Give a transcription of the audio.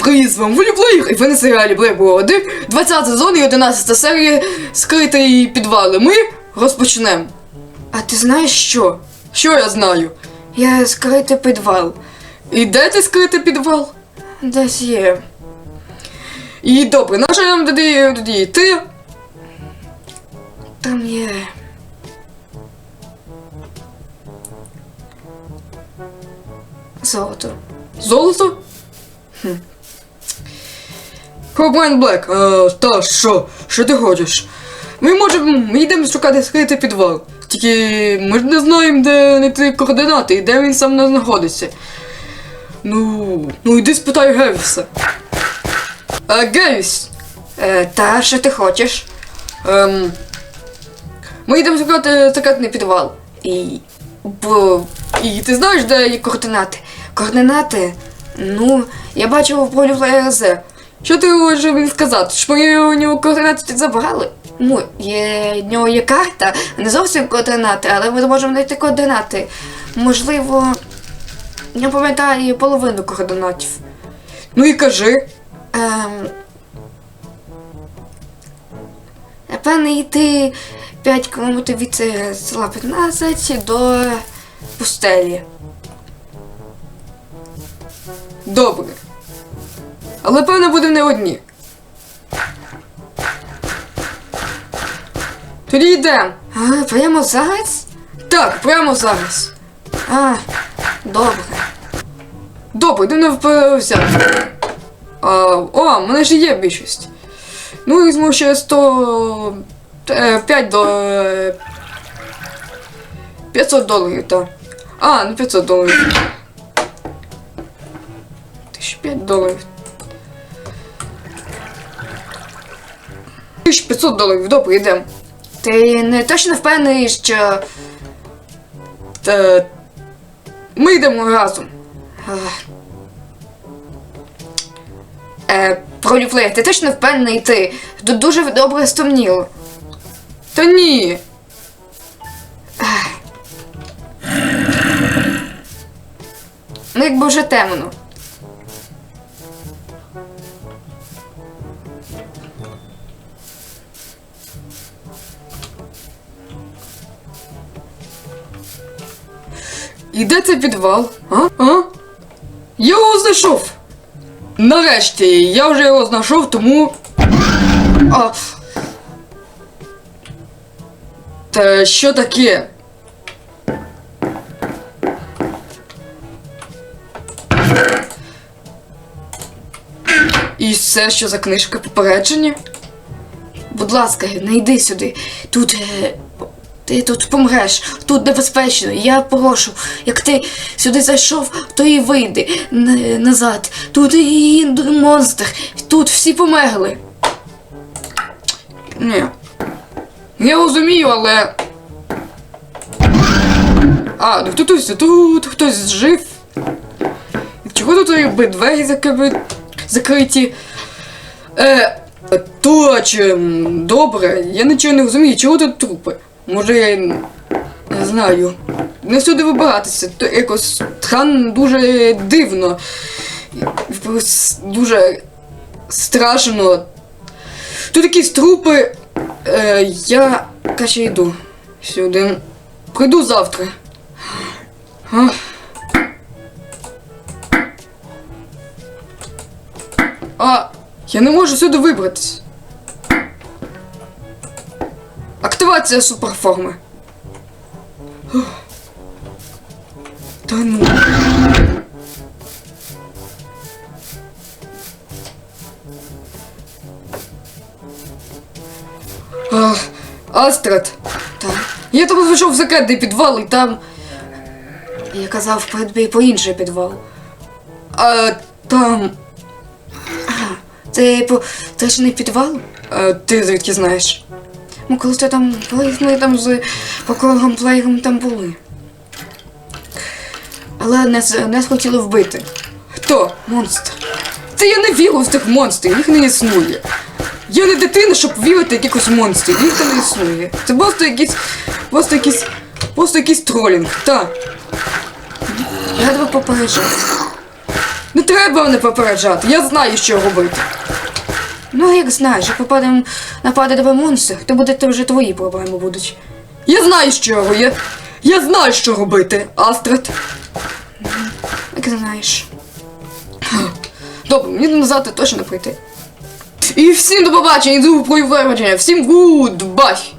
привіт, з вами Воліблеєр, і ви на серіалі Black Brother, 20 сезон і 11 серія Скритий підвали. Ми розпочнемо. А ти знаєш що? Що я знаю? Я скритий підвал. І де ти скритий підвал? Десь є. І добре, на що нам тоді, тоді йти? Там є. Золото. Золото? Хобмен Блек, е, та що? Що ти хочеш? Ми можемо, ми йдемо шукати скритий підвал. Тільки ми ж не знаємо, де знайти координати і де він сам не знаходиться. Ну, ну йди спитай Гевіса. Е, Гевіс, е, та що ти хочеш? Ем, ми йдемо шукати секретний підвал. І. Бо. І ти знаєш, де є координати? Координати? Ну, я бачив в полі ФЛРЗ. Що ти можеш мені сказати? Що ми у нього координати забрали? Ну, є, в нього є карта, не зовсім координати, але ми можемо знайти координати. Можливо, я пам'ятаю половину координатів. Ну і кажи. Ем, Напевно, йти 5 км від е, села 15 до пустелі. Добре. Але певно будемо не одні. Тоді йдемо. А, прямо зараз? Так, прямо зараз. А, добре. Добре, йдемо. А, о, в мене ж є більшість. Ну, візьму ще 100... е, 5 до... е, 500 доларів, так. А, ну 500 доларів. 1005 доларів. 1500 доларів, добре, йдемо. Ти не точно впевнений, що. Та... Ми йдемо разом. Ах. Е, проліплеєр, ти точно впевнений ти? Тут дуже добре стомніло. Та ні. Ну, якби вже темно. І де цей підвал? А? А? Я його знайшов! Нарешті, я вже його знайшов, тому. А... Та що таке? І все, що за книжка попередження? Будь ласка, не йди сюди. Тут. Е... Ти тут помреш, тут небезпечно. Я прошу, як ти сюди зайшов, то і вийди назад. Тут і монстр, тут всі померли. Ні. Я розумію, але. А, ну тут тут хтось жив. Чого тут якби двері закри... закриті? Е, точно, добре, я нічого не розумію, чого тут трупи? Може, я не знаю. Не всюди вибиратися. То якось тран дуже дивно. Дуже страшно. Тут якісь трупи. Е, я краще йду сюди. Прийду завтра. А? а, я не можу сюди вибратись. Активація суперформи. Та ну. А. Так. Я там зайшов в секретний підвал і там. Я казав передбій по інший підвал. А там. А, це по точний підвал? А, ти звідки знаєш? Ми коли ти там коли ми там з прокурором плеєром там були. Але нас, нас хотіли вбити. Хто? Монстр. Це я не вірю в цих монстрів, їх не існує. Я не дитина, щоб вірити якихось монстрів, їх там не існує. Це просто якийсь. Просто якийсь. Просто якийсь тролінг, так. Я тебе попереджаю. Не треба мене попереджати, я знаю, що робити. Ну, як знаєш, як попадемо нападе тебе монстр, то буде то вже твої проблеми будуть. Я знаю, що я. Я знаю, що робити, Астрид. Як знаєш. Добре, мені назад точно прийти. І всім до побачення, і до вираження. Всім гудбай!